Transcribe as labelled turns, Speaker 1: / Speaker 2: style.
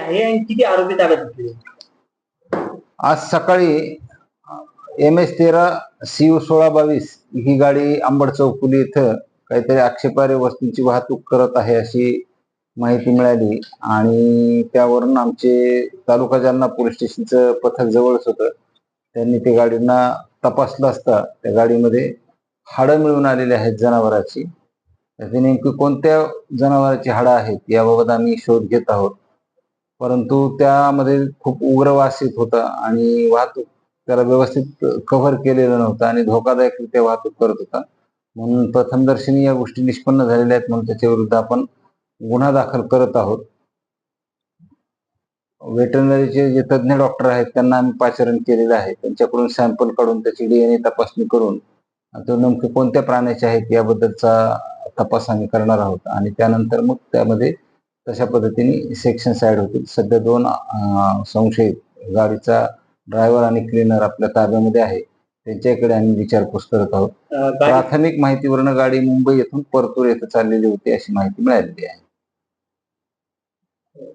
Speaker 1: आहे आणि किती आरोपी ताब्यात घेतले?
Speaker 2: आज सकाळी एम एस तेरा सी सोळा बावीस ही गाडी आंबड चौकुली इथं काहीतरी आक्षेपार्ह वस्तूंची वाहतूक करत आहे अशी माहिती मिळाली. आणि त्यावरून आमचे तालुका जालना पोलीस स्टेशनचं पथक जवळच होतं. त्यांनी ते गाडींना तपासलं असता त्या गाडीमध्ये हाडं मिळून आलेली आहेत जनावराची. त्याचे नेमकी कोणत्या जनावरांची हाडं आहेत याबाबत आम्ही शोध घेत आहोत. परंतु त्यामध्ये खूप उग्र होता आणि वाहतूक त्याला व्यवस्थित कव्हर केलेलं नव्हतं आणि धोकादायकरित्या वाहतूक करत होता. म्हणून प्रथमदर्शनी या गोष्टी निष्पन्न झालेल्या आहेत म्हणून त्याच्या विरुद्ध आपण गुन्हा दाखल करत आहोत. वेटरनरीचे जे तज्ज्ञ डॉक्टर आहेत त्यांना आम्ही पाचारण केलेलं आहे. त्यांच्याकडून सॅम्पल काढून त्याची डीएनए तपासणी करून तो नेमके कोणत्या प्राण्याचे आहेत याबद्दलचा तपास आम्ही करणार आहोत. आणि त्यानंतर मग त्यामध्ये तशा पद्धतीने सेक्शन साईड होतील. सध्या दोन संशयित गाडीचा ड्रायव्हर आणि क्लीनर आपल्या ताब्यामध्ये आहे. त्यांच्याकडे आम्ही विचारपूस करत आहोत. प्राथमिक माहितीवरनं गाडी मुंबई येथून परतूर येथे चाललेली होती अशी माहिती मिळालेली आहे.